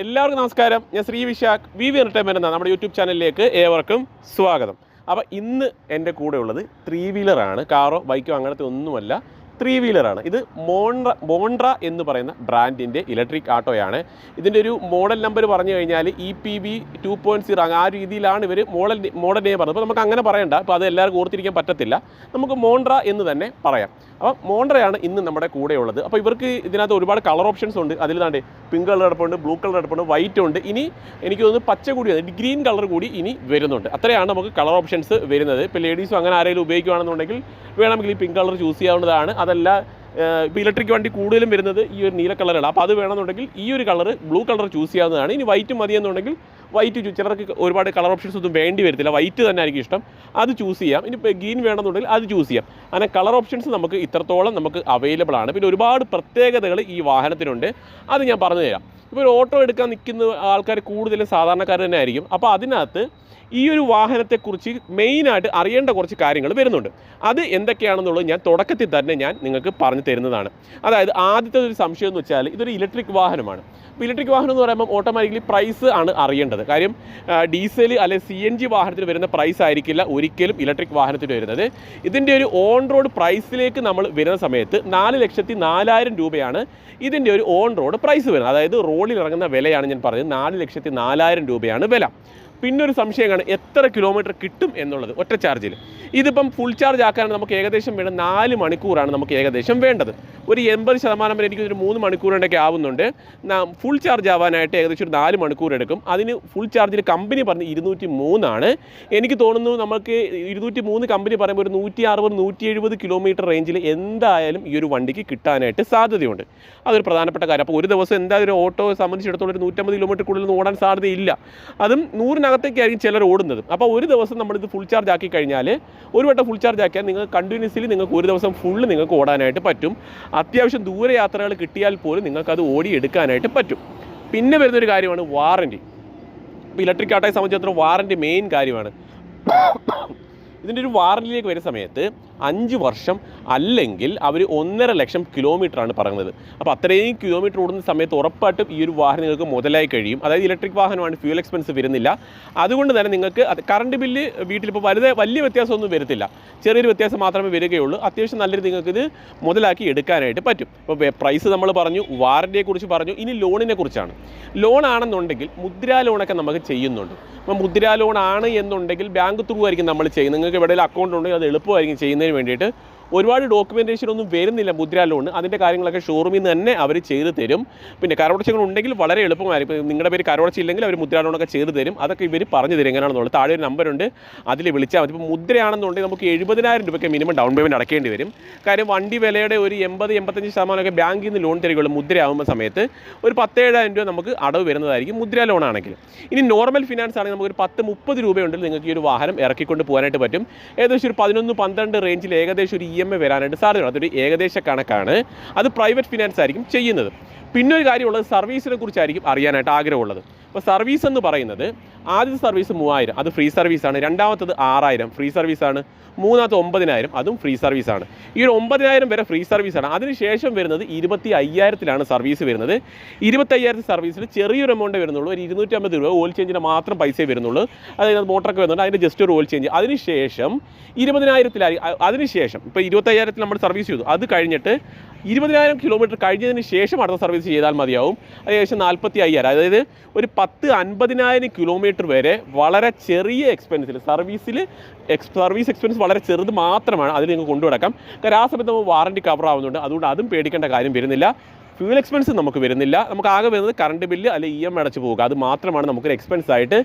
എല്ലാവർക്കും നമസ്കാരം. ഞാൻ Sri Vishakh V V entertainment എന്ന നമ്മുടെ യൂട്യൂബ് ചാനലിലേക്ക് ഏവർക്കും സ്വാഗതം. അപ്പോൾ ഇന്ന് എന്റെ കൂടെ ഉള്ളത് ത്രീ വീലറാണ്. കാറോ ബൈക്കോ അങ്ങനത്തെ ഒന്നുമല്ല. ത്രീ വീലറാണ് ഇത് മോൺട്ര മോൺട്ര എന്ന് പറയുന്ന ബ്രാൻഡിന്റെ ഇലക്ട്രിക് ആട്ടോയാണ്. ഇതിന്റെ ഒരു മോഡൽ നമ്പർ പറഞ്ഞു കഴിഞ്ഞാൽ E P B two point zero ആ രീതിയിലാണ് ഇവർ മോഡൽ മോഡൽ നെയിം പറഞ്ഞത്. അപ്പോൾ നമുക്ക് അങ്ങനെ പറയണ്ട. അപ്പോൾ അത് എല്ലാവർക്കും ഓർത്തിരിക്കാൻ പറ്റത്തില്ല. നമുക്ക് മോൺട്ര എന്ന് തന്നെ പറയാം. അപ്പം മോൺട്രയാണ് ഇന്ന് നമ്മുടെ കൂടെയുള്ളത്. അപ്പോൾ ഇവർക്ക് ഇതിനകത്ത് ഒരുപാട് കളർ ഓപ്ഷൻസ് ഉണ്ട്. അതിൽ താണ്ട് പിങ്ക് കളർ കിടപ്പുണ്ട് ബ്ലൂ കളർ കിടപ്പുണ്ട് വൈറ്റ് ഉണ്ട്. ഇനി എനിക്ക് തോന്നുന്നു പച്ച കൂടി ഗ്രീൻ കളർ കൂടി ഇനി വരുന്നുണ്ട്. അത്രയാണ് നമുക്ക് കളർ ഓപ്ഷൻസ് വരുന്നത്. ഇപ്പോൾ ലേഡീസും അങ്ങനെ ആരെങ്കിലും ഉപയോഗിക്കുകയാണെന്നുണ്ടെങ്കിൽ വേണമെങ്കിൽ ഈ പിങ്ക് കളർ ചൂസ് ചെയ്യാവുന്നതാണ്. അതല്ല ഇപ്പോൾ ഇലക്ട്രിക് വണ്ടി കൂടുതലും വരുന്നത് ഈ ഒരു നീല കളറാണ് അപ്പോൾ അത് വേണമെന്നുണ്ടെങ്കിൽ ഈ ഒരു കളർ ബ്ലൂ കളർ ചൂസ് ചെയ്യാവുന്നതാണ്. ഇനി വൈറ്റ് മതി മതിയെന്നുണ്ടെങ്കിൽ വൈറ്റ് ചിലർക്ക് ഒരുപാട് കളർ ഓപ്ഷൻസ് ഒന്നും വേണ്ടി വരത്തില്ല. വൈറ്റ് തന്നെ ആയിരിക്കും ഇഷ്ടം. അത് ചൂസ് ചെയ്യാം. ഇനി ഇപ്പോൾ ഗ്രീൻ വേണമെന്നുണ്ടെങ്കിൽ അത് ചൂസ് ചെയ്യാം. അങ്ങനെ കളർ ഓപ്ഷൻസ് നമുക്ക് ഇത്രത്തോളം നമുക്ക് അവൈലബിൾ ആണ്. പിന്നെ ഒരുപാട് പ്രത്യേകതകൾ ഈ വാഹനത്തിനുണ്ട്. അത് ഞാൻ പറഞ്ഞു തരാം. ഇപ്പോൾ ഒരു ഓട്ടോ എടുക്കാൻ നിൽക്കുന്ന ആൾക്കാർ കൂടുതലും സാധാരണക്കാർ തന്നെ ആയിരിക്കും. അപ്പോൾ അതിനകത്ത് ഈ ഒരു വാഹനത്തെക്കുറിച്ച് മെയിനായിട്ട് അറിയേണ്ട കുറച്ച് കാര്യങ്ങൾ വരുന്നുണ്ട്. അത് എന്തൊക്കെയാണെന്നുള്ളത് ഞാൻ തുടക്കത്തിൽ തന്നെ ഞാൻ നിങ്ങൾക്ക് പറഞ്ഞു തരുന്നതാണ്. അതായത് ആദ്യത്തെ ഒരു സംശയം എന്ന് വെച്ചാൽ ഇതൊരു ഇലക്ട്രിക് വാഹനമാണ്. അപ്പോൾ ഇലക്ട്രിക് വാഹനം എന്ന് പറയുമ്പോൾ ഓട്ടോമാറ്റിക്കലി പ്രൈസ് ആണ് അറിയേണ്ടത്. കാര്യം ഡീസൽ അല്ലെങ്കിൽ സി എൻ ജി വാഹനത്തിന് വരുന്ന പ്രൈസ് ആയിരിക്കില്ല ഒരിക്കലും ഇലക്ട്രിക് വാഹനത്തിന് വരുന്നത്. ഇതിന്റെ ഒരു ഓൺ റോഡ് പ്രൈസിലേക്ക് നമ്മൾ വരുന്ന സമയത്ത് നാല് ലക്ഷത്തി നാലായിരം രൂപയാണ് ഇതിന്റെ ഒരു ഓൺ റോഡ് പ്രൈസ് വരുന്നത്. അതായത് റോഡിൽ ഇറങ്ങുന്ന വിലയാണ് ഞാൻ പറഞ്ഞത്. നാല് ലക്ഷത്തി നാലായിരം രൂപയാണ് വില. പിന്നെ ഒരു സംശയം കാണും എത്ര കിലോമീറ്റർ കിട്ടും എന്നുള്ളത് ഒറ്റ ചാർജിൽ ഇതിപ്പം ഫുൾ ചാർജ് ആക്കാൻ നമുക്ക് ഏകദേശം വേണം നാല് മണിക്കൂറാണ് നമുക്ക് ഏകദേശം വേണ്ടത്. ഒരു എൺപത് ശതമാനം വരെ എനിക്ക് ഒരു മൂന്ന് മണിക്കൂറിന്റെയൊക്കെ ആവുന്നുണ്ട്. ഫുൾ ചാർജ് ആവാനായിട്ട് ഏകദേശം ഒരു നാല് മണിക്കൂർ എടുക്കും. അതിന് ഫുൾ ചാർജിൽ കമ്പനി പറഞ്ഞ് ഇരുന്നൂറ്റി മൂന്നാണ് എനിക്ക് തോന്നുന്നു നമുക്ക് ഇരുന്നൂറ്റി മൂന്ന് കമ്പനി പറയുമ്പോൾ ഒരു നൂറ്റി അറുപത് നൂറ്റി എഴുപത് കിലോമീറ്റർ റേഞ്ചിൽ എന്തായാലും ഈ ഒരു വണ്ടിക്ക് കിട്ടാനായിട്ട് സാധ്യതയുണ്ട്. അതൊരു പ്രധാനപ്പെട്ട കാര്യം. അപ്പോൾ ഒരു ദിവസം എന്തായാലും ഒരു ഓട്ടോ സംബന്ധിച്ചിടത്തോളം ഒരു നൂറ്റമ്പത് കിലോമീറ്റർ കൂടുതൽ ഓടാൻ സാധ്യതയില്ല. അതും നൂറിനകത്തേക്കായിരിക്കും ചിലർ ഓടുന്നത്. അപ്പോൾ ഒരു ദിവസം നമ്മളിത് ഫുൾ ചാർജ് ആക്കി കഴിഞ്ഞാൽ ഒരു വട്ടം ഫുൾ ചാർജ് ആക്കിയാൽ നിങ്ങൾ കണ്ടിന്യൂസ്ലി നിങ്ങൾക്ക് ഒരു ദിവസം ഫുള്ള് നിങ്ങൾക്ക് ഓടാനായിട്ട് പറ്റും. അത്യാവശ്യം ദൂര യാത്രകൾ കിട്ടിയാൽ പോലും നിങ്ങൾക്കത് ഓടിയെടുക്കാനായിട്ട് പറ്റും. പിന്നെ വരുന്നൊരു കാര്യമാണ് വാറന്റി ഇപ്പോൾ ഇലക്ട്രിക് ആട്ടോയെ സംബന്ധിച്ചിടത്തോളം വാറന്റി മെയിൻ കാര്യമാണ്. ഇതിന്റെ ഒരു വാറന്റിയിലേക്ക് വരുന്ന സമയത്ത് അഞ്ച് വർഷം അല്ലെങ്കിൽ അവർ ഒന്നര ലക്ഷം കിലോമീറ്ററാണ് പറയുന്നത് അപ്പോൾ അത്രയും കിലോമീറ്റർ ഓടുന്ന സമയത്ത് ഉറപ്പായിട്ടും ഈ ഒരു വാഹനം നിങ്ങൾക്ക് മുതലായി കഴിയും. അതായത് ഇലക്ട്രിക് വാഹനമാണ് ഫ്യൂൽ എക്സ്പെൻസ് വരുന്നില്ല. അതുകൊണ്ട് തന്നെ നിങ്ങൾക്ക് കറണ്ട് ബില്ല് വീട്ടിലിപ്പോൾ വലുത് വലിയ വ്യത്യാസമൊന്നും വരത്തില്ല. ചെറിയൊരു വ്യത്യാസം മാത്രമേ വരികയുള്ളൂ. അത്യാവശ്യം നല്ലൊരു നിങ്ങൾക്ക് ഇത് മുതലാക്കി എടുക്കാനായിട്ട് പറ്റും. ഇപ്പോൾ പ്രൈസ് നമ്മൾ പറഞ്ഞു വാറന്റിയെക്കുറിച്ച് പറഞ്ഞു ഇനി ലോണിനെ കുറിച്ചാണ്. ലോൺ ആണെന്നുണ്ടെങ്കിൽ മുദ്രാ ലോണൊക്കെ നമുക്ക് ചെയ്യുന്നുണ്ട്. അപ്പോൾ മുദ്രാ ലോൺ ആണ് എന്നുണ്ടെങ്കിൽ ബാങ്ക് ത്രൂ ആയിരിക്കും നമ്മൾ ചെയ്യുന്നത്. നിങ്ങൾക്ക് എവിടെയെങ്കിലും അക്കൗണ്ട് ഉണ്ടെങ്കിൽ അത് എളുപ്പമായിരിക്കും വേണ്ടിയിട്ട് ഒരുപാട് ഡോക്യുമെന്റേഷൻ ഒന്നും വരുന്നില്ല മുദ്രാ ലോൺ അതിന്റെ കാര്യങ്ങളൊക്കെ ഷോറൂമിൽ നിന്ന് തന്നെ അവർ ചെയ്തു തരും. പിന്നെ കരോടച്ചകൾ ഉണ്ടെങ്കിൽ വളരെ എളുപ്പമായിരിക്കും നിങ്ങളുടെ പേര് കരോടച്ച ഇല്ലെങ്കിൽ അവർ മുദ്രാ ലോണൊക്കെ ചെയ്തു തരും. അതൊക്കെ ഇവർ പറഞ്ഞു തരും എങ്ങനെയാണെന്നുള്ളത് താഴെ ഒരു നമ്പറുണ്ട് അതിൽ വിളിച്ചാൽ മതി. ഇപ്പോൾ മുദ്രയാണെന്നുണ്ടെങ്കിൽ നമുക്ക് എഴുപതിനായിരം രൂപയ്ക്ക് മിനിമം ഡൗൺ പേയ്മെന്റ് അടക്കേണ്ടി വരും. കാര്യം വണ്ടി വിലയുടെ ഒരു എൺപത് എൺപത്തഞ്ച് ശതമാനമൊക്കെ ബാങ്കിൽ നിന്ന് ലോൺ തരികയുള്ളൂ മുദ്രയാകുമ്പോൾ സമയത്ത്. ഒരു പത്തേഴായിരം രൂപ നമുക്ക് അടവ് വരുന്നതായിരിക്കും മുദ്ര ലോൺ ആണെങ്കിൽ. ഇനി നോർമൽ ഫിനാൻസ് ആണെങ്കിൽ നമുക്ക് ഒരു പത്ത് മുപ്പത് രൂപയുണ്ടെങ്കിൽ നിങ്ങൾക്ക് ഈ ഒരു വാഹനം ഇറക്കിക്കൊണ്ട് പോകാനായിട്ട് പറ്റും. ഏകദേശം ഒരു പതിനൊന്ന് പന്ത്രണ്ട് റേഞ്ചിൽ ഏകദേശം ഒരു ഇ എം ഐ വരാനായിട്ട് സാധ്യതയുണ്ട്. അതൊരു ഏകദേശ കണക്കാണ്. അത് പ്രൈവറ്റ് ഫിനാൻസ് ആയിരിക്കും ചെയ്യുന്നത്. പിന്നെ ഒരു കാര്യമുള്ളത് സർവീസിനെ കുറിച്ചായിരിക്കും അറിയാനായിട്ട് ആഗ്രഹമുള്ളത്. അപ്പോൾ സർവീസ് എന്ന് പറയുന്നത് ആദ്യത്തെ സർവീസ് മൂവായിരം അത് ഫ്രീ സർവീസാണ്. രണ്ടാമത്തത് ആറായിരം ഫ്രീ സർവീസാണ്. മൂന്നാമത്തെ ഒമ്പതിനായിരം അതും ഫ്രീ സർവീസാണ്. ഈ ഒരു ഒമ്പതിനായിരം വരെ ഫ്രീ സർവീസാണ്. അതിനുശേഷം വരുന്നത് ഇരുപത്തി അയ്യായിരത്തിലാണ് സർവീസ് വരുന്നത്. ഇരുപത്തി അയ്യായിരത്തി സർവീസിൽ ചെറിയൊരു എമൗണ്ട് വരുന്നുള്ളൂ. ഒരു ഇരുന്നൂറ്റമ്പത് രൂപ ഓയിൽ ചേഞ്ചിന് മാത്രം പൈസ വരുന്നുള്ളൂ. അതായത് മോട്ടറൊക്കെ വരുന്നുണ്ട്. അതിന്റെ ജസ്റ്റ് ഒരു ഓയിൽ ചേഞ്ച് അതിനുശേഷം ഇരുപതിനായിരത്തിലായി അതിനുശേഷം ഇപ്പോൾ ഇരുപത്തയ്യായിരത്തിൽ നമ്മൾ സർവീസ് ചെയ്തു. അത് കഴിഞ്ഞിട്ട് ഇരുപതിനായിരം കിലോമീറ്റർ കഴിഞ്ഞതിന് ശേഷം അടുത്ത സർവീസ് ചെയ്താൽ മതിയാവും. അത് ഏകദേശം നാൽപ്പത്തി അയ്യായിരം അതായത് ഒരു പത്ത് അൻപതിനായിരം കിലോമീറ്റർ വരെ വളരെ ചെറിയ എക്സ്പെൻസിൽ സർവീസിൽ എക്സ് സർവീസ് എക്സ്പെൻസ് വളരെ ചെറുത് മാത്രമാണ് അതിൽ നിങ്ങൾക്ക് കൊണ്ടുനടക്കാം. കാരണം ആ സമയത്ത് നമുക്ക് വാറണ്ടി കവർ ആവുന്നുണ്ട്. അതുകൊണ്ട് അതും പേടിക്കേണ്ട കാര്യം വരുന്നില്ല. ഫ്യൂൽ എക്സ്പെൻസ് നമുക്ക് വരുന്നില്ല. നമുക്ക് ആകെ വരുന്നത് കറണ്ട് ബില്ല് അല്ലെങ്കിൽ ഇ എം അടച്ച് പോകുക അത് മാത്രമാണ് നമുക്കൊരു എക്സ്പെൻസ് ആയിട്ട്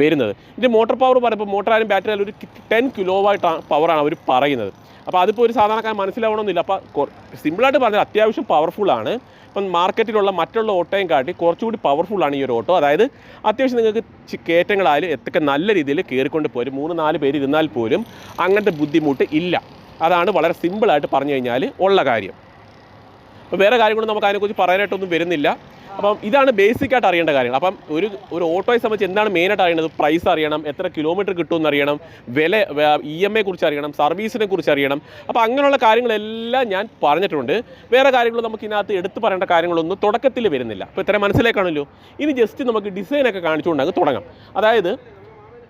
വരുന്നത്. ഇതിന്റെ മോട്ടോർ പവർ പറയുമ്പോൾ മോട്ടോർ ആയാലും ബാറ്ററി ആയാലും ഒരു ടെൻ കിലോ വാട്ട് പവറാണ് അവർ പറയുന്നത്. അപ്പോൾ അതിപ്പോൾ ഒരു സാധാരണക്കാരൻ മനസ്സിലാവണമെന്നില്ല. അപ്പോൾ സിമ്പിളായിട്ട് പറഞ്ഞാൽ അത്യാവശ്യം പവർഫുൾ ആണ്. ഇപ്പം മാർക്കറ്റിലുള്ള മറ്റുള്ള ഓട്ടോയും കാട്ടി കുറച്ചുകൂടി പവർഫുൾ ആണ് ഈ ഒരു ഓട്ടോ. അതായത് അത്യാവശ്യം നിങ്ങൾക്ക് കയറ്റങ്ങളായാലും എത്തൊക്കെ നല്ല രീതിയിൽ കയറിക്കൊണ്ട് പോരും. മൂന്ന് നാല് പേര് ഇരുന്നാൽ പോലും അങ്ങനത്തെ ബുദ്ധിമുട്ട് ഇല്ല. അതാണ് വളരെ സിമ്പിളായിട്ട് പറഞ്ഞു കഴിഞ്ഞാൽ ഉള്ള കാര്യം. അപ്പോൾ വേറെ കാര്യങ്ങളും നമുക്ക് അതിനെക്കുറിച്ച് പറയാനായിട്ടൊന്നും വരുന്നില്ല. അപ്പം ഇതാണ് ബേസിക് ആയിട്ട് അറിയേണ്ട കാര്യങ്ങൾ. അപ്പം ഒരു ഒരു ഓട്ടോയെ സംബന്ധിച്ച് എന്താണ് മെയിനായിട്ട് അറിയേണ്ടത്? പ്രൈസ് അറിയണം എത്ര കിലോമീറ്റർ കിട്ടുമെന്ന് അറിയണം വില ഇ എം ഐ കുറിച്ച് അറിയണം സർവീസിനെ കുറിച്ച് അറിയണം. അപ്പോൾ അങ്ങനെയുള്ള കാര്യങ്ങളെല്ലാം ഞാൻ പറഞ്ഞിട്ടുണ്ട്. വേറെ കാര്യങ്ങൾ നമുക്ക് ഇതിനകത്ത് എടുത്തു പറയേണ്ട കാര്യങ്ങളൊന്നും തുടക്കത്തിൽ വരുന്നില്ല. അപ്പോൾ ഇത്ര മനസ്സിലാക്കാണല്ലോ. ഇനി ജസ്റ്റ് നമുക്ക് ഡിസൈനൊക്കെ കാണിച്ചുകൊണ്ട് അങ്ങ് തുടങ്ങാം. അതായത്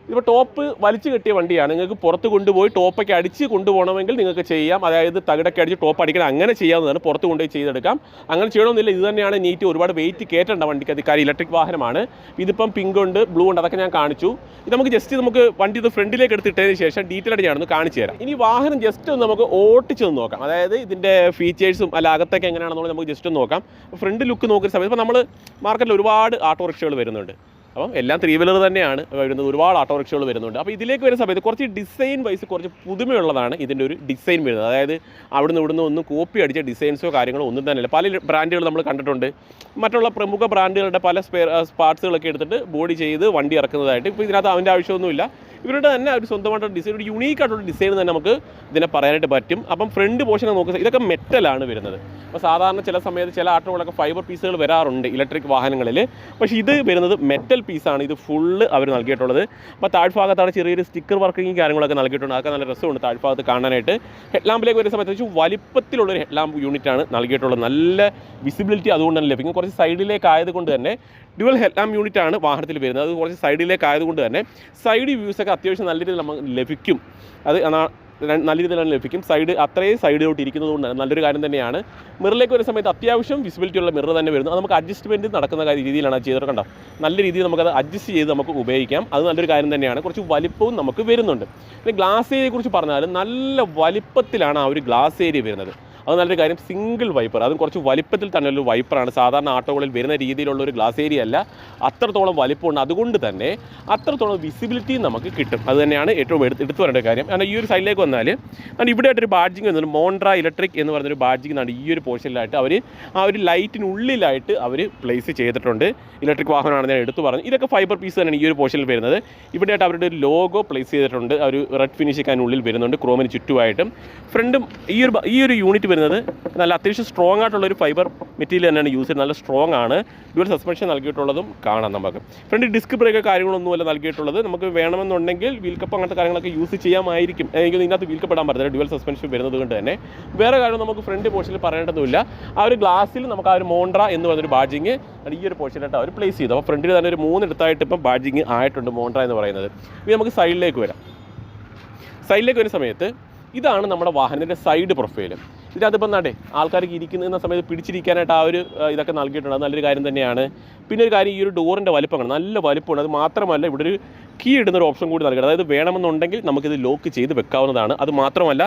ഇപ്പോൾ ടോപ്പ് വലിച്ചു കെട്ടിയ വണ്ടിയാണ്. നിങ്ങൾക്ക് പുറത്ത് കൊണ്ടുപോയി ടോപ്പൊക്കെ അടിച്ച് കൊണ്ടുപോകണമെങ്കിൽ നിങ്ങൾക്ക് ചെയ്യാം. അതായത് തകിടൊക്കെ അടിച്ച് ടോപ്പ് അടിക്കണം. അങ്ങനെ ചെയ്യാവുന്നതാണ്. പുറത്ത് കൊണ്ടുപോയി ചെയ്തെടുക്കാം. അങ്ങനെ ചെയ്യണമെന്നില്ല. ഇത് തന്നെയാണ് നീറ്റ് ഒരുപാട് വെയിറ്റ് കയറ്റേണ്ട വണ്ടിക്ക് അത് കാര്യം ഇലക്ട്രിക് വാഹനമാണ്. ഇതിപ്പം പിങ്ക് ഉണ്ട് ബ്ലൂ ഉണ്ട് അതൊക്കെ ഞാൻ കാണിച്ചു. ഇത് നമുക്ക് ജസ്റ്റ് നമുക്ക് വണ്ടി ഇത് ഫ്രണ്ടിലേക്ക് എടുത്തിട്ടതിന് ശേഷം ഡീറ്റെയിൽ ആയിട്ട് ഞാനൊന്ന് കാണിച്ചു തരാം. ഇനി വാഹനം ജസ്റ്റ് ഒന്ന് നമുക്ക് ഓട്ടിച്ച് ഒന്ന് നോക്കാം. അതായത് ഇതിന്റെ ഫീച്ചേഴ്സും അല്ല അകത്തൊക്കെ എങ്ങനെയാണെന്നുള്ളത് നമുക്ക് ജസ്റ്റ് ഒന്ന് നോക്കാം. ഫ്രണ്ട് ലുക്ക് നോക്കുന്ന സമയത്ത് ഇപ്പോൾ നമ്മൾ മാർക്കറ്റിൽ ഒരുപാട് ഓട്ടോറിക്ഷകൾ വരുന്നുണ്ട്. അപ്പം എല്ലാം ത്രീ വീലർ തന്നെയാണ്. വരുന്നത് ഒരുപാട് ഓട്ടോറിക്ഷകൾ വരുന്നുണ്ട്. അപ്പോൾ ഇതിലേക്ക് വരുന്ന സമയത്ത് കുറച്ച് ഡിസൈൻ വൈസ് കുറച്ച് പുതുമയുള്ളതാണ് ഇതിന്റെ ഒരു ഡിസൈൻ വരുന്നത്. അതായത് അവിടുന്ന് ഇവിടുന്ന് ഒന്നും കോപ്പി അടിച്ച ഡിസൈൻസോ കാര്യങ്ങളോ ഒന്നും തന്നെയല്ല. പല ബ്രാൻഡുകൾ നമ്മൾ കണ്ടിട്ടുണ്ട്. മറ്റുള്ള പ്രമുഖ ബ്രാൻഡുകളുടെ പല സ്പെയർ പാർട്സുകളൊക്കെ എടുത്തിട്ട് ബോഡി ചെയ്ത് വണ്ടി ഇറക്കുന്നതായിട്ട് ഇപ്പോൾ ഇതിനകത്ത് അതിന്റെ ആവശ്യമൊന്നുമില്ല. ഇവരുടെ തന്നെ ഒരു സ്വന്തമായിട്ടുള്ള ഡിസൈൻ ഒരു യുണീക്ക് ആയിട്ടുള്ള ഡിസൈൻ തന്നെ നമുക്ക് ഇതിനെ പറയാനായിട്ട് പറ്റും. അപ്പം ഫ്രണ്ട് പോർഷൻ നോക്കുക ഇതൊക്കെ മെറ്റലാണ് വരുന്നത്. അപ്പോൾ സാധാരണ ചില സമയത്ത് ചില ആട്ടോകളൊക്കെ ഫൈബർ പീസുകൾ വരാറുണ്ട് ഇലക്ട്രിക് വാഹനങ്ങളിൽ. പക്ഷേ ഇത് വരുന്നത് മെറ്റൽ പീസാണ് ഇത് ഫുള്ള് അവർ നൽകിയിട്ടുള്ളത്. അപ്പോൾ താഴ്ഭാഗത്താണ് ചെറിയൊരു സ്റ്റിക്കർ വർക്കിംഗ് കാര്യങ്ങളൊക്കെ നൽകിയിട്ടുണ്ട്. അതൊക്കെ നല്ല രസമുണ്ട് താഴ്ഭാഗത്ത് കാണാനായിട്ട്. ഹെഡ് ലാമ്പിലേക്ക് വരുന്ന സമയത്ത് വലിപ്പത്തിലുള്ളൊരു ഹെഡ് ലാമ്പ് യൂണിറ്റാണ് നൽകിയിട്ടുള്ളത്. നല്ല വിസിബിലിറ്റി അതുകൊണ്ട് തന്നെ ലഭിക്കും. കുറച്ച് സൈഡിലേക്ക് ആയതുകൊണ്ട് തന്നെ ഡ്യുവൽ ഹെഡ് ലാമ്പ് യൂണിറ്റ് ആണ് വാഹനത്തിൽ വരുന്നത്. അത് കുറച്ച് സൈഡിലേക്ക് ആയതുകൊണ്ട് തന്നെ സൈഡ് വ്യൂസൊക്കെ അത്യാവശ്യം നല്ല രീതിയിൽ നമുക്ക് ലഭിക്കും. അത് നല്ല രീതിയിൽ തന്നെ ലഭിക്കും. സൈഡ് അത്രയും സൈഡിലോട്ട് ഇരിക്കുന്നത് കൊണ്ട് തന്നെ നല്ലൊരു കാര്യം തന്നെയാണ്. മിററിലേക്ക് വരുന്ന സമയത്ത് അത്യാവശ്യം വിസിബിലിറ്റി ഉള്ള മിറർ തന്നെ വരുന്നു. അത് നമുക്ക് അഡ്ജസ്റ്റ്മെന്റ് നടക്കുന്ന രീതിയിലാണ് ചെയ്തത്. കണ്ടോ? നല്ല രീതിയിൽ നമുക്കത് അഡ്ജസ്റ്റ് ചെയ്ത് നമുക്ക് ഉപയോഗിക്കാം. അത് നല്ലൊരു കാര്യം തന്നെയാണ്. കുറച്ച് വലിപ്പവും നമുക്ക് വരുന്നുണ്ട്. പിന്നെ ഗ്ലാസ് ഏരിയയെ കുറിച്ച് പറഞ്ഞാൽ നല്ല വലിപ്പത്തിലാണ് ആ ഒരു ഗ്ലാസ് ഏരിയ വരുന്നത്. അത് നല്ലൊരു കാര്യം. സിംഗിൾ വൈപ്പർ അതും കുറച്ച് വലിപ്പത്തിൽ തന്നെ ഒരു വൈപ്പറാണ് സാധാരണ ആട്ടോകളിൽ വരുന്ന രീതിയിലുള്ള ഒരു ഗ്ലാസ് ഏരിയ അല്ല. അത്രത്തോളം വലിപ്പമുണ്ട്. അതുകൊണ്ട് തന്നെ അത്രത്തോളം വിസിബിലിറ്റി നമുക്ക് കിട്ടും. അത് തന്നെയാണ് ഏറ്റവും എടുത്ത് എടുത്തു പറയേണ്ട കാര്യം. കാരണം ഈ ഒരു സൈഡിലേക്ക് വന്നാൽ കാരണം ഇവിടെ ആയിട്ടൊരു ബാഡ്ജിങ് വന്നിട്ട് മോൺട്ര ഇലക്ട്രിക് എന്ന് പറഞ്ഞൊരു ബാഡ്ജിങ് ആണ് ഈ ഒരു പോർഷനിലായിട്ട് അവർ ആ ഒരു ലൈറ്റിനുള്ളിലായിട്ട് അവർ പ്ലേസ് ചെയ്തിട്ടുണ്ട്. ഇലക്ട്രിക് വാഹനമാണ് ഞാൻ എടുത്തു പറഞ്ഞു. ഇതൊക്കെ ഫൈബർ പീസ് തന്നെയാണ് ഈ ഒരു പോർഷനിൽ വരുന്നത്. ഇവിടെയായിട്ട് അവരുടെ ഒരു ലോഗോ പ്ലേസ് ചെയ്തിട്ടുണ്ട്. ഒരു റെഡ് ഫിനിഷ് അതിനുള്ളിൽ വരുന്നുണ്ട്. ക്രോമിന് ചുറ്റുമായിട്ടും. ഫ്രണ്ടും ഈ ഒരു ഈ ഒരു യൂണിറ്റ് വരുന്നത്. നല്ല അത്യാവശ്യം സ്ട്രോങ് ആയിട്ടുള്ള ഒരു ഫൈബർ മെറ്റീരിയൽ തന്നെയാണ് യൂസ് ചെയ്യുന്നത്. നല്ല സ്ട്രോങ് ആണ്. ഡ്യുവൽ സസ്പെൻഷൻ നൽകിയിട്ടുള്ളതും കാണാം നമുക്ക്. ഫ്രണ്ട് ഡിസ്ക് ബ്രേക്ക് കാര്യങ്ങളൊന്നുമല്ല നൽകിയിട്ടുള്ളത്. നമുക്ക് വേണമെന്നുണ്ടെങ്കിൽ വീൽ കപ്പ് അങ്ങനത്തെ കാര്യങ്ങളൊക്കെ യൂസ് ചെയ്യാമായിരിക്കും. എനിക്ക് ഇതിനകത്ത് വീൽ കപ്പ് ഇടാൻ പറ്റില്ല ഡ്യുവൽ സസ്പെൻഷൻ വരുന്നത് കൊണ്ട് തന്നെ. വേറെ കാര്യം നമുക്ക് ഫ്രണ്ട് പോർഷനിൽ പറയേണ്ടതുമില്ല. ആ ഒരു ഗ്ലാസ്സിൽ നമുക്ക് ആ ഒരു മോണ്ട്ര എന്ന് പറഞ്ഞൊരു ബാഡ്ജിങ് ഈ ഒരു പോർഷനായിട്ട് അവർ പ്ലേസ് ചെയ്തു അപ്പോൾ ഫ്രണ്ടിൽ തന്നെ ഒരു മൂന്നിടത്തായിട്ട് ഇപ്പം ബാഡ്ജിങ് ആയിട്ടുണ്ട് മോണ്ട്ര എന്ന് പറയുന്നത്. ഇനി നമുക്ക് സൈഡിലേക്ക് വരാം. സൈഡിലേക്ക് വരുന്ന സമയത്ത് ഇതാണ് നമ്മുടെ വാഹനത്തിന്റെ സൈഡ് പ്രൊഫൈൽ ഇതിനകത്തിപ്പം നടേ ആൾക്കാർക്ക് ഇരിക്കുന്ന സമയത്ത് പിടിച്ചിരിക്കാനായിട്ട് ആ ഒരു ഇതൊക്കെ നൽകിയിട്ടുണ്ട്. അത് നല്ലൊരു കാര്യം തന്നെയാണ്. പിന്നെ ഒരു കാര്യം ഈ ഒരു ഡോറിന്റെ വലിപ്പമാണ് നല്ല വലിപ്പമാണ് അത് മാത്രമല്ല ഇവിടെ ഒരു കീ ഇടുന്ന ഒരു ഓപ്ഷൻ കൂടി നൽകണം. അതായത് വേണമെന്നുണ്ടെങ്കിൽ നമുക്കിത് ലോക്ക് ചെയ്ത് വെക്കാവുന്നതാണ്. അത് മാത്രമല്ല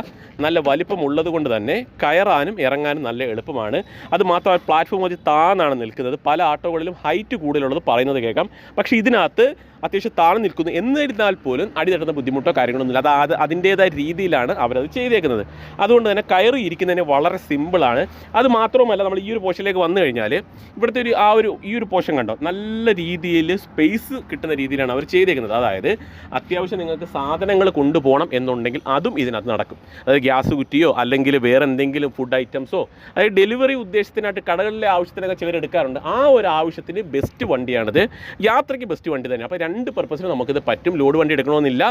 നല്ല വലിപ്പമുള്ളത് കൊണ്ട് തന്നെ കയറാനും ഇറങ്ങാനും നല്ല എളുപ്പമാണ്. അത് മാത്രമല്ല പ്ലാറ്റ്ഫോം വെച്ച് താന്നാണ് നിൽക്കുന്നത്. പല ആട്ടോകളിലും ഹൈറ്റ് കൂടുതലുള്ളത് പറയുന്നത് കേൾക്കാം. പക്ഷേ ഇതിനകത്ത് അത്യാവശ്യം താഴ്ന്നു നിൽക്കുന്നു. എന്നിരുന്നാൽ പോലും അടി തട്ടുന്ന ബുദ്ധിമുട്ടോ കാര്യങ്ങളൊന്നുമില്ല. അത് അത് അതിന്റേതായ രീതിയിലാണ് അവരത് ചെയ്തേക്കുന്നത്. അതുകൊണ്ട് തന്നെ കയറി ഇരിക്കുന്നതിന് വളരെ സിമ്പിളാണ് അത് മാത്രവുമല്ല നമ്മൾ ഈ ഒരു പോഷനിലേക്ക് വന്നു കഴിഞ്ഞാൽ ഇവിടുത്തെ ഒരു ആ ഒരു ഈ ഒരു പോർഷൻ കണ്ടോ? നല്ല രീതിയിൽ സ്പേസ് കിട്ടുന്ന രീതിയിലാണ് അവർ ചെയ്തേക്കുന്നത്. അതായത് അത്യാവശ്യം നിങ്ങൾക്ക് സാധനങ്ങൾ കൊണ്ടുപോകണം എന്നുണ്ടെങ്കിൽ അതും ഇതിനകത്ത് നടക്കും. അതായത് ഗ്യാസ് കുറ്റിയോ അല്ലെങ്കിൽ വേറെ എന്തെങ്കിലും ഫുഡ് ഐറ്റംസോ അതായത് ഡെലിവറി ഉദ്ദേശത്തിനായിട്ട് കടകളിലെ ആവശ്യത്തിനൊക്കെ ചിലർ എടുക്കാറുണ്ട്. ആ ഒരു ആവശ്യത്തിന് ബെസ്റ്റ് വണ്ടിയാണിത്. യാത്രയ്ക്ക് ബെസ്റ്റ് വണ്ടി തന്നെ അപ്പോൾ രണ്ട് പർപ്പസിന് നമുക്കിത് പറ്റും. ലോഡ് വണ്ടി എടുക്കണമെന്നില്ല.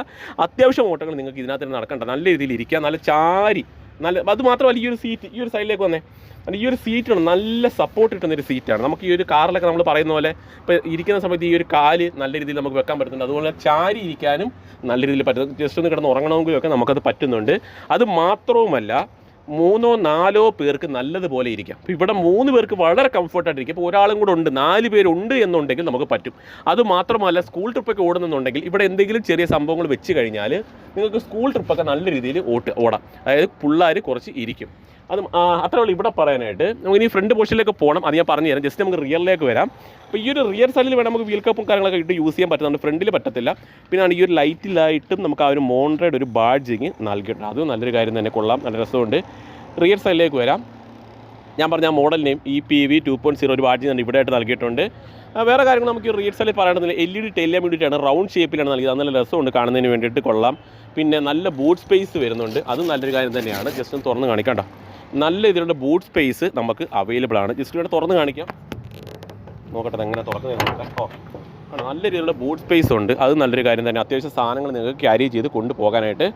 അത്യാവശ്യം ഓട്ടങ്ങൾ നിങ്ങൾക്ക് ഇതിനകത്ത് നടക്കണ്ട. നല്ല രീതിയിൽ ഇരിക്കുക നല്ല ചാരി. നല്ല അത് മാത്രമല്ല ഈ ഒരു സീറ്റ് ഈ ഒരു സൈഡിലേക്ക് വന്നേ. അത് ഈ ഒരു സീറ്റാണ് നല്ല സപ്പോർട്ട് കിട്ടുന്ന ഒരു സീറ്റാണ് നമുക്ക് ഈ ഒരു കാറിലൊക്കെ നമ്മൾ പറയുന്ന പോലെ ഇപ്പോൾ ഇരിക്കുന്ന സമയത്ത് ഈ ഒരു കാൽ നല്ല രീതിയിൽ നമുക്ക് വെക്കാൻ പറ്റുന്നുണ്ട്. അതുപോലെ ചാരി ഇരിക്കാനും നല്ല രീതിയിൽ പറ്റും. ജസ്റ്റ് ഒന്ന് കിടന്ന് ഉറങ്ങണമെങ്കിലും ഒക്കെ നമുക്കത് പറ്റുന്നുണ്ട്. അത് മാത്രവുമല്ല മൂന്നോ നാലോ പേർക്ക് നല്ലതുപോലെ ഇരിക്കാം. അപ്പോൾ ഇവിടെ മൂന്ന് പേർക്ക് വളരെ കംഫർട്ടായിട്ട് ഇരിക്കും. ഇപ്പോൾ ഒരാളും കൂടെ ഉണ്ട് നാല് പേരുണ്ട് എന്നുണ്ടെങ്കിൽ നമുക്ക് പറ്റും. അത് മാത്രമല്ല സ്കൂൾ ട്രിപ്പൊക്കെ ഓടുന്നുണ്ടെങ്കിൽ ഇവിടെ എന്തെങ്കിലും ചെറിയ സംഭവങ്ങൾ വെച്ച് കഴിഞ്ഞാൽ നിങ്ങൾക്ക് സ്കൂൾ ട്രിപ്പൊക്കെ നല്ല രീതിയിൽ ഓട്ട് ഓടാം. അതായത് പിള്ളേർ കുറച്ച് ഇരിക്കും. അത് അത്രേ ഉള്ളൂ ഇവിടെ പറയാനായിട്ട്. നമുക്ക് ഇനി ഫ്രണ്ട് പോർഷനിലേക്ക് പോകണം അത് ഞാൻ പറഞ്ഞു തരാം. ജസ്റ്റ് നമുക്ക് റിയറിലേക്ക് വരാം. അപ്പോൾ ഈ ഒരു റിയർ സൈഡിൽ വേണം നമുക്ക് വീൽ കപ്പും കാര്യങ്ങളൊക്കെ ഇട്ട് യൂസ് ചെയ്യാൻ പറ്റുന്നുണ്ട് ഫ്രണ്ടിൽ പറ്റത്തില്ല. പിന്നെ ആണ് ഈ ഒരു ലൈറ്റിലായിട്ടും നമുക്ക് ആ ഒരു മോണ്ടറയുടെ ഒരു ബാഡ്ജിങ് നൽകിയിട്ടുണ്ട്. അതും നല്ലൊരു കാര്യം തന്നെ. കൊള്ളാം. നല്ല രസമുണ്ട്. റിയർ സൈഡിലേക്ക് വരാം. ഞാൻ പറഞ്ഞ model name E P V two point zero ഒരു തന്നെ ഇവിടെ ആയിട്ട് നൽകിയിട്ടുണ്ട്. വേറെ കാര്യങ്ങൾ നമുക്ക് ഈ റിയർ സൈഡിൽ പറയേണ്ടതില്ല എൽ ഇ ഡി ടെല്ലാൻ വേണ്ടിയിട്ടാണ് റൗണ്ട് ഷേപ്പിലാണ് നൽകിയത്. നല്ല രസമുണ്ട് കാണുന്നതിന് വേണ്ടിയിട്ട്. കൊള്ളാം. പിന്നെ നല്ല ബൂട്ട് സ്പേസ് വരുന്നുണ്ട്. അതും നല്ലൊരു കാര്യം തന്നെയാണ്. ജസ്റ്റ് ഒന്ന് തുറന്ന് കാണിക്കാം കേട്ടോ. നല്ല ഇതിലുള്ള ബൂട്ട് സ്പേസ് നമുക്ക് അവൈലബിൾ ആണ്. ജസ്റ്റ് ഇവിടെ തുറന്ന് കാണിക്കാം. നോക്കട്ടെ എങ്ങനെ തുറക്കുന്നത് നോക്കാം. ഓ നല്ല രീതിയിലുള്ള ബൂട്ട് സ്പേസ് ഉണ്ട്. അത് നല്ലൊരു കാര്യം തന്നെ. അത്യാവശ്യം സാധനങ്ങൾ നിങ്ങൾക്ക് ക്യാരി ചെയ്ത് കൊണ്ടുപോകാനായിട്ട്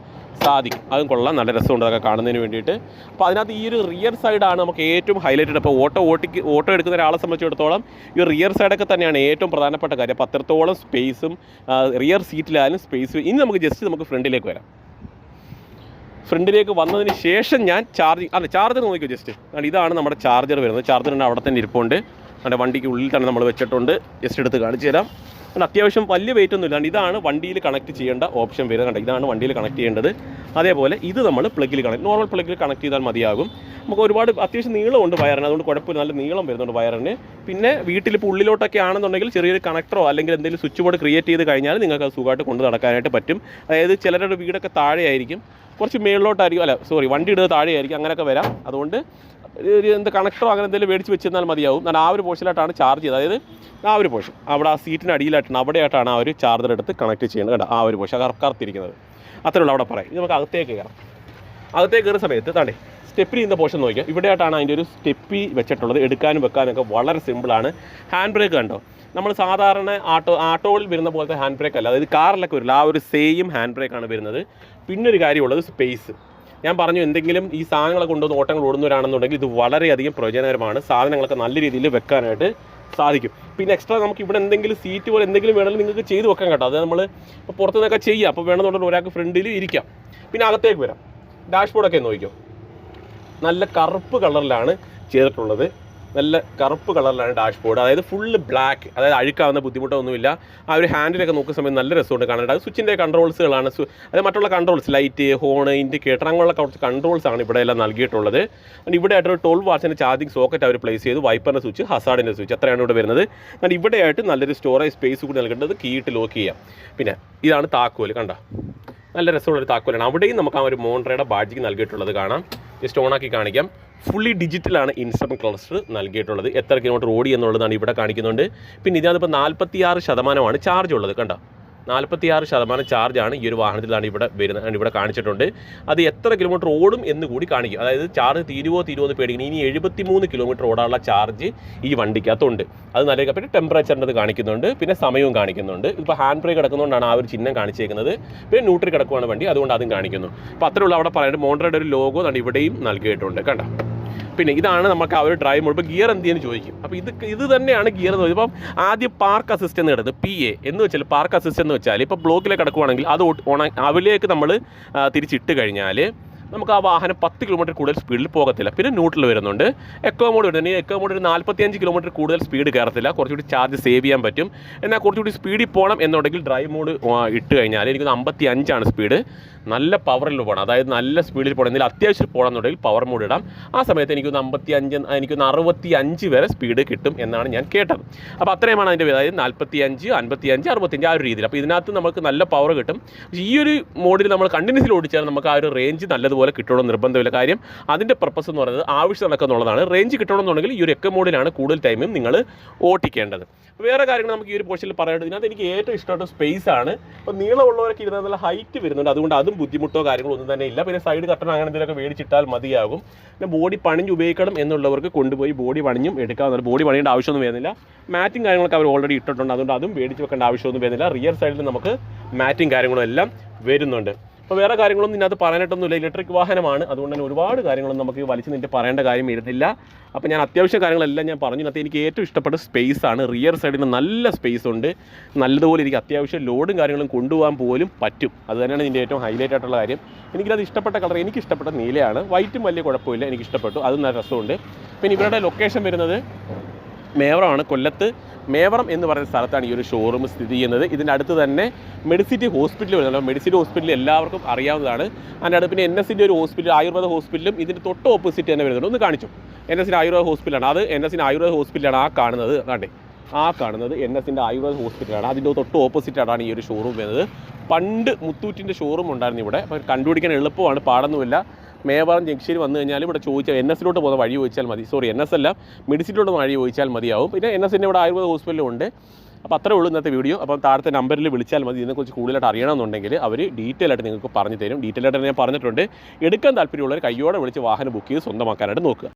സാധിക്കും. അതും കൊള്ളാം. നല്ല രസമുണ്ട് അതൊക്കെ കാണുന്നതിന് വേണ്ടിയിട്ട്. അപ്പോൾ അതിനകത്ത് ഈ ഒരു റിയർ സൈഡാണ് നമുക്ക് ഏറ്റവും ഹൈലൈറ്റഡ് അപ്പോൾ ഓട്ടോ ഓട്ടിക്ക് ഓട്ടോ എടുക്കുന്ന ഒരാളെ സംബന്ധിച്ചിടത്തോളം ഈ റിയർ സൈഡൊക്കെ തന്നെയാണ് ഏറ്റവും പ്രധാനപ്പെട്ട കാര്യം. അപ്പോൾ അത്രത്തോളം സ്പേസും റിയർ സീറ്റിലായാലും സ്പേസ് ഇനി നമുക്ക് ജസ്റ്റ് നമുക്ക് ഫ്രണ്ടിലേക്ക് വരാം. ഫ്രണ്ടിലേക്ക് വന്നതിന് ശേഷം ഞാൻ ചാർജിങ് അല്ല ചാർജർ നോക്കിയോ ജസ്റ്റ് ഇതാണ് നമ്മുടെ ചാർജർ വരുന്നത്. ചാർജറിന്റെ അവിടെ തന്നെ ഇരിപ്പുണ്ട്. നമ്മുടെ വണ്ടിക്ക് ഉള്ളിൽ തന്നെ നമ്മൾ വെച്ചിട്ടുണ്ട്. ജസ്റ്റ് എടുത്ത് കാണിച്ചു തരാം. കാരണം അത്യാവശ്യം വലിയ വെയിറ്റ് ഒന്നും ഇല്ലാണ്ട് ഇതാണ് വണ്ടിയിൽ കണക്ട് ചെയ്യേണ്ട ഓപ്ഷൻ വരുന്നത് കണ്ടോ ഇതാണ് വണ്ടിയിൽ കണക്ട് ചെയ്യേണ്ടത്. അതേപോലെ ഇത് നമ്മൾ പ്ലഗിൽ കണക്ട് നോർമൽ പ്ലഗിൽ കണക്ട് ചെയ്താൽ മതിയാകും. നമുക്ക് ഒരുപാട് അത്യാവശ്യം നീളമുണ്ട് വയറിന് അതുകൊണ്ട് കുഴപ്പമില്ല. നല്ല നീളം വരുന്നുണ്ട് വയറിന് പിന്നെ വീട്ടിൽ ഇപ്പോൾ ഉള്ളിലോട്ടൊക്കെ ആണെന്നുണ്ടെങ്കിൽ ചെറിയൊരു കണക്ടറോ അല്ലെങ്കിൽ എന്തെങ്കിലും സ്വിച്ച് ബോർഡ് ക്രിയേറ്റ് ചെയ്ത് കഴിഞ്ഞാൽ നിങ്ങൾക്ക് അത് സുഖമായിട്ട് കൊണ്ട് നടക്കാനായിട്ട് പറ്റും. അതായത് ചിലരുടെ വീടൊക്കെ താഴെയായിരിക്കും. കുറച്ച് മേളിലോട്ടായിരിക്കും. അല്ല സോറി വണ്ടി ഇടുന്നത് താഴെയായിരിക്കും. അങ്ങനെയൊക്കെ വരാം. അതുകൊണ്ട് ഒരു എന്ത് കണക്ടറോ അങ്ങനെ എന്തെങ്കിലും മേടിച്ച് വെച്ചിരുന്നാൽ മതിയാവും. ഞാൻ ആ ഒരു പോർഷനിലായിട്ടാണ് ചാർജ് ചെയ്തത്. അതായത് ആ ഒരു പോർഷൻ. അവിടെ ആ സീറ്റിന് അടിയിലായിട്ടാണ് അവിടെയായിട്ടാണ് ആ ഒരു ചാർജർ എടുത്ത് കണക്ട് ചെയ്യുന്നത് കേട്ടോ ആ ഒരു പോർഷൻ. അത്രേ ഉള്ളൂ അവിടെ പറയാം. ഇത് നമുക്ക് അകത്തേക്ക് കയറാം. അകത്തേക്ക് കയറുന്ന സമയത്ത് താണ്ടേ സ്റ്റെപ്പിൽ ചെയ്യുന്ന പോർഷൻ നോക്കിയാൽ ഇവിടെയായിട്ടാണ് അതിന്റെ ഒരു സ്റ്റെപ്പി വെച്ചിട്ടുള്ളത്. എടുക്കാനും വെക്കാനൊക്കെ വളരെ സിമ്പിളാണ് ഹാൻഡ് ബ്രേക്ക് കണ്ടോ? നമ്മൾ സാധാരണ ആട്ടോ ആട്ടോയിൽ വരുന്ന പോലത്തെ ഹാൻഡ് ബ്രേക്ക് അല്ല. അതായത് കാറിലൊക്കെ വരില്ല. ആ ഒരു സെയിം ഹാൻഡ് ബ്രേക്കാണ് വരുന്നത്. പിന്നൊരു കാര്യമുള്ളത് സ്പേസ് ഞാൻ പറഞ്ഞു എന്തെങ്കിലും ഈ സാധനങ്ങളെ കൊണ്ടുവന്ന് ഓട്ടങ്ങൾ ഓടുന്നവരാണെന്നുണ്ടെങ്കിൽ ഇത് വളരെയധികം പ്രയോജനകരമാണ്. സാധനങ്ങളൊക്കെ നല്ല രീതിയിൽ വെക്കാനായിട്ട് സാധിക്കും. പിന്നെ എക്സ്ട്രാ നമുക്ക് ഇവിടെ എന്തെങ്കിലും സീറ്റ് പോലെ എന്തെങ്കിലും വേണമെങ്കിൽ നിങ്ങൾക്ക് ചെയ്ത് വെക്കാൻ കേട്ടോ. അത് നമ്മൾ ഇപ്പോൾ പുറത്തു നിന്നൊക്കെ ചെയ്യാം. അപ്പോൾ വേണമെന്നുണ്ടെങ്കിൽ ഒരാൾക്ക് ഫ്രണ്ടിൽ ഇരിക്കാം. പിന്നെ അകത്തേക്ക് വരാം. ഡാഷ്ബോർഡൊക്കെ നോക്കിക്കോ. നല്ല കറുപ്പ് കളറിലാണ് ചെയ്തിട്ടുള്ളത്. നല്ല കറുപ്പ് കളറിലാണ് ഡാഷ്ബോർഡ്. അതായത് ഫുള്ള് ബ്ലാക്ക് അതായത് അഴുക്കാവുന്ന ബുദ്ധിമുട്ടൊന്നുമില്ല. ആ ഒരു ഹാൻഡിലൊക്കെ നോക്കുന്ന സമയത്ത് നല്ല രസമുണ്ട് കാണാനായിട്ട് അത് സ്വിച്ചിന്റെ കൺട്രോൾസുകളാണ് സു- അത് മറ്റുള്ള കൺട്രോൾസ് ലൈറ്റ് ഹോണ് ഇൻഡിക്കേറ്റർ അങ്ങനെയുള്ള കുറച്ച് കൺട്രോൾസ് ആണ് ഇവിടെ എല്ലാം നൽകിയിട്ടുള്ളത്. And ഇവിടെ ആയിട്ട് ഒരു ട്വൽവ് വാട്സിന്റെ ചാർജിങ് സോക്കറ്റ് അവർ പ്ലേസ് ചെയ്തു. വൈപ്പറിന്റെ സ്വിച്ച് ഹസാഡിന്റെ സ്വിച്ച് അത്രയാണ് ഇവിടെ വരുന്നത്. And ഇവിടെയായിട്ട് നല്ലൊരു സ്റ്റോറേജ് സ്പേസ് കൂടി നൽകേണ്ടത് കീയിട്ട് ലോക്ക് ചെയ്യാം. പിന്നെ ഇതാണ് താക്കോൽ കണ്ട? നല്ല രസമുള്ളൊരു താക്കോലാണ്. അവിടെയും നമുക്ക് ആ ഒരു മോൺട്രയുടെ ബാഡ്ജിക്ക് നൽകിയിട്ടുള്ളത് കാണാം. ജസ്റ്റ് ഓണാക്കി കാണിക്കാം. ഫുള്ളി ഡിജിറ്റലാണ് ഇൻസ്റ്റം ക്ലസ്റ്റർ നൽകിയിട്ടുള്ളത്. എത്ര കിലോമീറ്റർ ഓടി എന്നുള്ളതാണ് ഇവിടെ കാണിക്കുന്നുണ്ട്. പിന്നെ ഇതിനകത്ത് നാൽപ്പത്തി ആറ് ശതമാനമാണ് ചാർജ് ഉള്ളത്. കണ്ടോ? നാൽപ്പത്തി ആറ് ശതമാനം ചാർജാണ് ഈ ഒരു വാഹനത്തിലാണ് ഇവിടെ വരുന്നത് ഇവിടെ കാണിച്ചിട്ടുണ്ട്. അത് എത്ര കിലോമീറ്റർ ഓടും എന്ന് കൂടി കാണിക്കും. അതായത് ചാർജ് തീരുവോ തീരുവോ എന്ന് പേടിക്കണം. ഇനി എഴുപത്തി മൂന്ന് കിലോമീറ്റർ ഓടാനുള്ള ചാർജ് ഈ വണ്ടിക്കകത്തുണ്ട്. അത് നല്ല പിന്നെ ടെമ്പറേച്ചറിന്റെ കാണിക്കുന്നുണ്ട്. പിന്നെ സമയവും കാണിക്കുന്നുണ്ട്. ഇപ്പോൾ ഹാൻഡ് ബ്രേക്ക് കിടക്കുന്നതുകൊണ്ടാണ് ആ ഒരു ചിഹ്നം കാണിച്ചേക്കുന്നത്. പിന്നെ ന്യൂട്രി കിടക്കുവാണ് വണ്ടി. അതുകൊണ്ട് അതും കാണിക്കുന്നു. അപ്പോൾ അത്രയുള്ള അവിടെ പറയുന്നത് മോണ്ടറയുടെ ഒരു ലോഗോ ഇവിടെയും നൽകിയിട്ടുണ്ട്. കണ്ടോ? പിന്നെ ഇതാണ് നമുക്ക് ആ ഒരു ഡ്രൈവ് മോഡ് ഇപ്പോൾ ഗിയർ എന്ത് ചെയ്യുന്നു ചോദിക്കും. അപ്പോൾ ഇത് ഇത് തന്നെയാണ് ഗിയർ എന്ന് ഇപ്പം ആദ്യം പാർക്ക് അസിസ്റ്റ് എന്ന് കിടന്നത് പി എ എന്ന് വെച്ചാൽ പാർക്ക് അസിസ്റ്റ് എന്ന് വെച്ചാൽ ഇപ്പോൾ ബ്ലോക്കിലേക്ക് കിടക്കുവാണെങ്കിൽ അത് ഓണ അവിലേക്ക് നമ്മൾ തിരിച്ചിട്ട് കഴിഞ്ഞാൽ നമുക്ക് ആ വാഹനം പത്ത് കിലോമീറ്റർ കൂടുതൽ സ്പീഡിൽ പോകത്തില്ല. പിന്നെ ന്യൂട്രൽ വരുന്നുണ്ട്. എക്കോ മോഡ് വരുന്നുണ്ട്. എക്കോ മോഡ് ഒരു നാൽപ്പത്തിയഞ്ച് കിലോമീറ്റർ കൂടുതൽ സ്പീഡ് കയറത്തില്ല. കുറച്ചുകൂടി ചാർജ് സേവ് ചെയ്യാൻ പറ്റും. എന്നാൽ കുറച്ചുകൂടി സ്പീഡിൽ പോകണം എന്നുണ്ടെങ്കിൽ ഡ്രൈവ് മോഡ് ഇട്ട് കഴിഞ്ഞാൽ എനിക്കൊന്ന് അമ്പത്തി അഞ്ചാണ് സ്പീഡ് നല്ല പവറിൽ പോകണം അതായത് നല്ല സ്പീഡിൽ പോകണം എന്തെങ്കിലും അത്യാവശ്യം പോകണമെന്നുണ്ടെങ്കിൽ പവർ മോഡ് ഇടാം. ആ സമയത്ത് എനിക്കൊന്ന് അമ്പത്തി അഞ്ച് എനിക്കൊന്ന് അറുപത്തി അഞ്ച് വരെ സ്പീഡ് കിട്ടും എന്നാണ് ഞാൻ കേട്ടത്. അപ്പോൾ അത്രയുമാണ് അതിന്റെ അതായത് നാൽപ്പത്തി അഞ്ച് അൻപത്തി അഞ്ച് അറുപത്തഞ്ച് ആ ഒരു രീതിയിൽ. അപ്പോൾ ഇതിനകത്ത് നമുക്ക് നല്ല പവർ കിട്ടും. ഈ ഒരു മോഡിൽ നമ്മൾ കണ്ടിന്യൂസിൽ ഓടിച്ചാൽ നമുക്ക് ആ ഒരു റേഞ്ച് നല്ലതുപോലെ കിട്ടണമെന്ന് നിർബന്ധമില്ല. കാര്യം അതിന്റെ പർപ്പസ് എന്ന് പറയുന്നത് ആവശ്യം നടക്കുന്നുള്ളതാണ് റേഞ്ച് കിട്ടണമെന്നുണ്ടെങ്കിൽ ഈ ഒരു എക്ക മോഡിലാണ് കൂടുതൽ ടൈമും നിങ്ങൾ ഓട്ടിക്കേണ്ടത് വേറെ കാര്യങ്ങൾ നമുക്ക് ഈ ഒരു പോർഷനിൽ പറയേണ്ടത് ഇതിനകത്ത് എനിക്ക് ഏറ്റവും ഇഷ്ടപ്പെട്ട സ്പേസ് ആണ്. അപ്പോൾ നീളമുള്ളവരൊക്കെ ഇരുന്നാൽ നല്ല ഹൈറ്റ് വരുന്നുണ്ട്. അതുകൊണ്ട് അതും ബുദ്ധിമുട്ടോ കാര്യങ്ങളോ ഒന്നും തന്നെ ഇല്ല. പിന്നെ സൈഡ് കട്ടൺ അങ്ങനെ എന്തെങ്കിലുമൊക്കെ മേടിച്ചിട്ടാൽ മതിയാകും. പിന്നെ ബോഡി പണിഞ്ഞ് ഉപയോഗിക്കണം എന്നുള്ളവർക്ക് കൊണ്ടുപോയി ബോഡി പണിഞ്ഞും എടുക്കാവുന്ന ബോഡി പണിയേണ്ട ആവശ്യമൊന്നും വരുന്നില്ല. മാറ്റും കാര്യങ്ങളൊക്കെ അവർ ഓൾറെഡി ഇട്ടിട്ടുണ്ട്. അതുകൊണ്ട് അതും മേടിച്ച് വെക്കേണ്ട ആവശ്യമൊന്നും വരുന്നില്ല. റിയർ സൈഡിൽ നമുക്ക് മാറ്റും കാര്യങ്ങളും എല്ലാം വരുന്നുണ്ട്. അപ്പോൾ വേറെ കാര്യങ്ങളൊന്നും ഇതിനകത്ത് പറയാനായിട്ടൊന്നുമില്ല. ഇലക്ട്രിക് വാഹനമാണ്. അതുകൊണ്ട് തന്നെ ഒരുപാട് കാര്യങ്ങളൊന്നും നമുക്ക് വലിച്ചു നിന്നിട്ട് പറയേണ്ട കാര്യം വരുന്നില്ല അപ്പോൾ ഞാൻ അത്യാവശ്യ കാര്യങ്ങളെല്ലാം ഞാൻ പറഞ്ഞു അതിനകത്ത് എനിക്ക് ഏറ്റവും ഇഷ്ടപ്പെട്ട സ്പേസ് ആണ്. റിയർ സൈഡിന് നല്ല സ്പേസ് ഉണ്ട്. നല്ലതുപോലെ എനിക്ക് അത്യാവശ്യം ലോഡും കാര്യങ്ങളും കൊണ്ടുപോകാൻ പോലും പറ്റും. അത് തന്നെയാണ് ഇതിന്റെ ഏറ്റവും ഹൈലൈറ്റ് ആയിട്ടുള്ള കാര്യം. എനിക്കത് ഇഷ്ടപ്പെട്ട കളർ എനിക്ക് ഇഷ്ടപ്പെട്ട നീലയാണ്. വൈറ്റും വലിയ കുഴപ്പമില്ല. എനിക്ക് ഇഷ്ടപ്പെട്ടു. അതും നല്ല രസമുണ്ട്. പിന്നെ ഇവരുടെ ലൊക്കേഷൻ വരുന്നത് മേവറാണ് കൊല്ലത്ത്. മേവറം എന്ന് പറയുന്ന സ്ഥലത്താണ് ഈ ഒരു ഷോറൂം സ്ഥിതി ചെയ്യുന്നത്. ഇതിന്റെ അടുത്ത് തന്നെ മെഡിസിറ്റി ഹോസ്പിറ്റൽ വരുന്നുണ്ട്. മെഡിസിറ്റി ഹോസ്പിറ്റൽ എല്ലാവർക്കും അറിയാവുന്നതാണ്. അതിന്റെ അടുത്ത് പിന്നെ എൻ എസിന്റെ ഒരു ഹോസ്പിറ്റൽ ആയുർവേദ ഹോസ്പിറ്റലും ഇതിന്റെ തൊട്ട് ഓപ്പോസിറ്റ് തന്നെ വരുന്നുണ്ട്. ഒന്ന് കാണിച്ചു. എൻ എസിന്റെ ആയുർവേദ ഹോസ്പിറ്റലാണ് അത് എൻ എസിന്റെ ആയുർവേദ ഹോസ്പിറ്റലാണ് ആ കാണുന്നത്. കണ്ടേ? ആ കാണുന്നത് എൻ എസിന്റെ ആയുർവേദ ഹോസ്പിറ്റലാണ് അതിന്റെ തൊട്ട് ഓപ്പോസിറ്റാണ് ഈ ഒരു ഷോറൂം വരുന്നത്. പണ്ട് മുത്തൂറ്റിന്റെ ഷോറൂം ഉണ്ടായിരുന്നു ഇവിടെ. അപ്പോൾ കണ്ടുപിടിക്കാൻ എളുപ്പമാണ് പാടൊന്നുമില്ല. മേവാറം ജംഗ്ഷനിൽ വന്നു കഴിഞ്ഞാൽ ഇവിടെ ചോദിച്ചാൽ എൻ എസിലോട്ട് പോകുന്ന വഴി ചോദിച്ചാൽ മതി. സോറി എൻ എസ് അല്ല മെഡിസിറ്റിലോട്ട് വഴി ചോദിച്ചാൽ മതിയാവും. പിന്നെ എൻ എസിന്റെ ഇവിടെ ആയുർവേദ ഹോസ്പിറ്റലും ഉണ്ട്. അപ്പോൾ അത്രേ ഉള്ളൂ ഇന്നത്തെ വീഡിയോ. അപ്പം താഴത്തെ നമ്പറിൽ വിളിച്ചാൽ മതി. ഇതിനെക്കുറിച്ച് കൂടുതലായിട്ട് അറിയണമെന്നുണ്ടെങ്കിൽ അവർ ഡീറ്റെയിൽ ആയിട്ട് നിങ്ങൾക്ക് പറഞ്ഞു തരും. ഡീറ്റെയിൽ ആയിട്ട് ഞാൻ പറഞ്ഞിട്ടുണ്ട്. എടുക്കാൻ താല്പര്യമുള്ളവർ കയ്യോടെ വിളിച്ച് വാഹനം ബുക്ക് ചെയ്ത് സ്വന്തമാക്കാനായിട്ട് നോക്കുക.